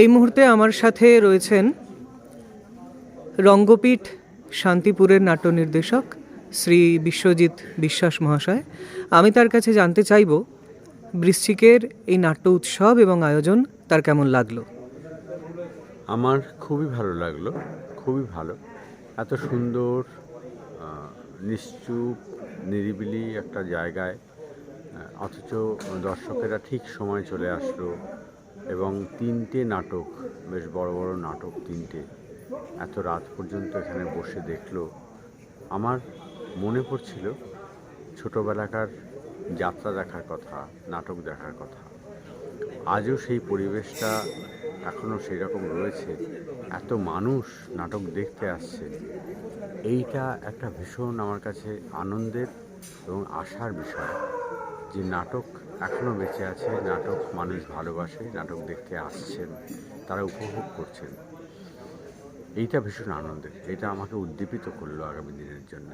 এই মুহূর্তে আমার সাথে রয়েছেন রঙ্গপীঠ শান্তিপুরের নাট্য নির্দেশক শ্রী বিশ্বজিৎ বিশ্বাস মহাশয়। আমি তার কাছে জানতে চাইব বৃশ্চিকের এই নাট্য উৎসব এবং আয়োজন তার কেমন লাগল? আমার খুবই ভালো লাগল, খুবই ভালো। এত সুন্দর নিশ্চুপ, নিরিবিলি একটা জায়গায়, অথচ দর্শকেরা ঠিক সময় চলে আসলো। এবং তিনটে নাটক, বেশ বড় বড় নাটক তিনটে। এত রাত পর্যন্ত এখানে বসে দেখল। আমার মনে পড়ছিল ছোটোবেলাকার যাত্রা দেখার কথা, নাটক দেখার কথা। আজও সেই পরিবেশটা এখনও সেই রকম রয়েছে। এত মানুষ নাটক দেখতে আসছে। এইটা একটা ভীষণ আমার কাছে আনন্দের এবং আশার বিষয়। যে নাটক এখনও বেঁচে আছে নাটক মানুষ ভালোবাসে নাটক দেখতে আসছেন তারা উপভোগ করছেন। এইটা ভীষণ আনন্দের এটা আমাকে উদ্দীপিত করল আগামী দিনের জন্য।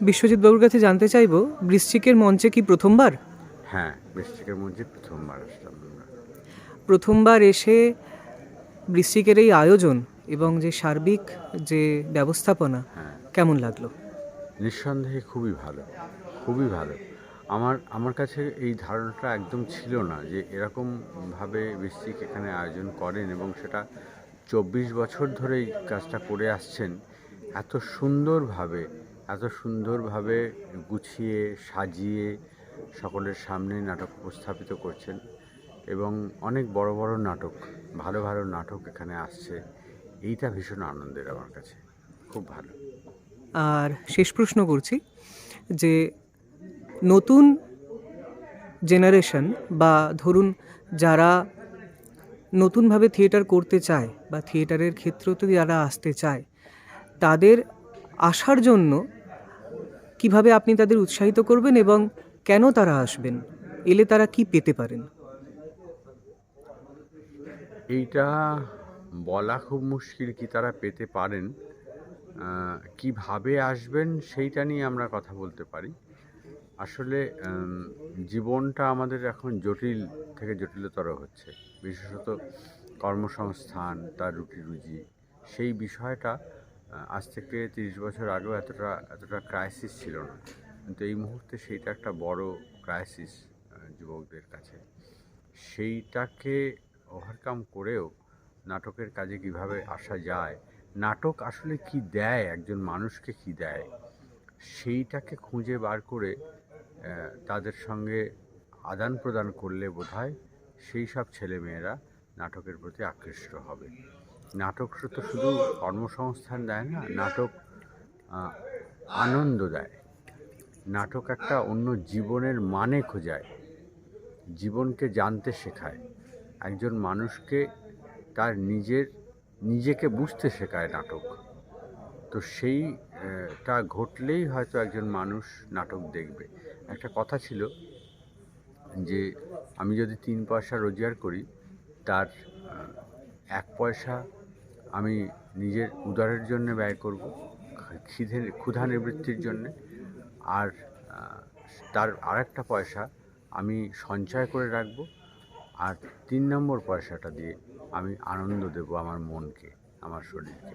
বিশ্বজিৎ বাবুর কাছে জানতে চাইব বৃশ্চিকের মঞ্চে কি প্রথমবার? হ্যাঁ বৃষ্টিকের মঞ্চে প্রথমবার আসলাম আমরা। প্রথমবার এসে বৃশ্চিকের এই আয়োজন এবং যে সার্বিক যে ব্যবস্থাপনা হ্যাঁ। কেমন লাগল? নিঃসন্দেহে খুবই ভালো খুবই ভালো। আমার আমার কাছে এই ধারণাটা একদম ছিল না যে এরকমভাবে বৃশ্চিক এখানে আয়োজন করেন এবং সেটা চব্বিশ বছর ধরে এই কাজটা করে আসছেন, এত সুন্দরভাবে এত সুন্দরভাবে গুছিয়ে, সাজিয়ে সকলের সামনে নাটক উপস্থাপিত করছেন এবং অনেক বড় বড় নাটক, ভালো ভালো নাটক এখানে আসছে। এইটা ভীষণ আনন্দের আমার কাছে, খুব ভালো। আর শেষ প্রশ্ন করছি যে নতুন জেনারেশন বা ধরুন যারা নতুনভাবে থিয়েটার করতে চায় বা থিয়েটারের ক্ষেত্রতে যারা আসতে চায়, তাদের আসার জন্য কীভাবে আপনি তাদের উৎসাহিত করবেন এবং কেন তারা আসবেন? এলে তারা কি পেতে পারেন? এইটা বলা খুব মুশকিল কি তারা পেতে পারেন। কীভাবে আসবেন সেইটা নিয়ে আমরা কথা বলতে পারি। আসলে জীবনটা আমাদের এখন জটিল থেকে জটিলতর হচ্ছে। বিশেষত কর্মসংস্থান, তার রুটি রুজি সেই বিষয়টা আজ থেকে তিরিশ বছর আগেও এতটা এতটা ক্রাইসিস ছিল না। কিন্তু এই মুহূর্তে সেইটা একটা বড় ক্রাইসিস যুবকদের কাছে। সেইটাকে ওভারকাম করেও নাটকের কাজে কীভাবে আসা যায়, নাটক আসলে কি দেয়, একজন মানুষকে কি দেয়, সেইটাকে খুঁজে বার করে তাদের সঙ্গে আদান প্রদান করলে বোধহয় সেই সব ছেলেমেয়েরা নাটকের প্রতি আকৃষ্ট হবে। নাটক তো শুধু কর্মসংস্থান দেয় না, নাটক আনন্দ দেয়। নাটক একটা অন্য জীবনের মানে খোঁজায়, জীবনকে জানতে শেখায়। একজন মানুষকে তার নিজের, নিজেকে বুঝতে শেখায় নাটক। তো সেইটা ঘটলেই হয়তো একজন মানুষ নাটক দেখবে। একটা কথা ছিল যে আমি যদি তিন পয়সা রোজগার করি, তার এক পয়সা আমি নিজের উদারের জন্য ব্যয় করব খিদে ক্ষুধা নিবৃত্তির জন্যে, আর তার আরেকটা পয়সা আমি সঞ্চয় করে রাখব, আর তিন নম্বর পয়সাটা দিয়ে আমি আনন্দ দেব আমার মনকে, আমার শরীরকে।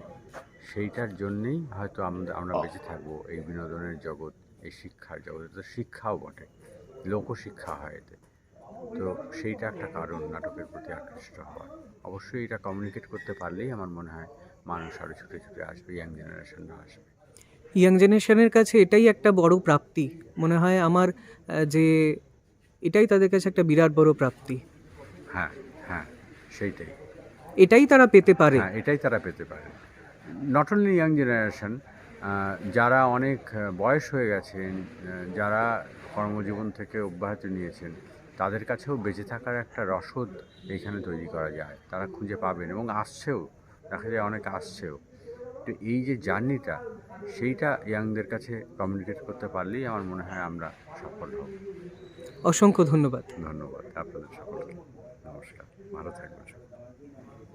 সেইটার জন্যেই হয়তো আমরা আমরা বেঁচে থাকব এই বিনোদনের জগৎ এই শিক্ষার জগৎ। তো শিক্ষাও বটে। লোকশিক্ষা হয় এতে। তো সেইটা একটা কারণ নাটকের প্রতি আকৃষ্ট হওয়ার। অবশ্যই এটা কমিউনিকেট করতে পারলেই আমার মনে হয় মানুষ আরও ছুটে ছুটে আসবে ইয়াং জেনারেশনরা আসবে। ইয়াং জেনারেশনের কাছে এটাই একটা বড় প্রাপ্তি। মনে হয় আমার যে এটাই তাদের কাছে একটা বিরাট বড় প্রাপ্তি। হ্যাঁ হ্যাঁ সেইটাই। এটাই তারা পেতে পারে। হ্যাঁ এটাই তারা পেতে পারে। নট অনলি ইয়াং জেনারেশন যারা অনেক বয়স হয়ে গেছেন যারা কর্মজীবন থেকে অব্যাহত নিয়েছেন তাদের কাছেও বেঁচে থাকার একটা রসদ এখানে তৈরি করা যায় তারা খুঁজে পাবেন এবং আসছেও দেখা যায় অনেক আসছেও। তো এই যে জার্নিটা সেইটা ইয়াংদের কাছে কমিউনিকেট করতে পারলেই আমার মনে হয় আমরা সফল হব। অসংখ্য ধন্যবাদ। ধন্যবাদ আপনাদের সকলকে। নমস্কার। ভালো থাকবেন।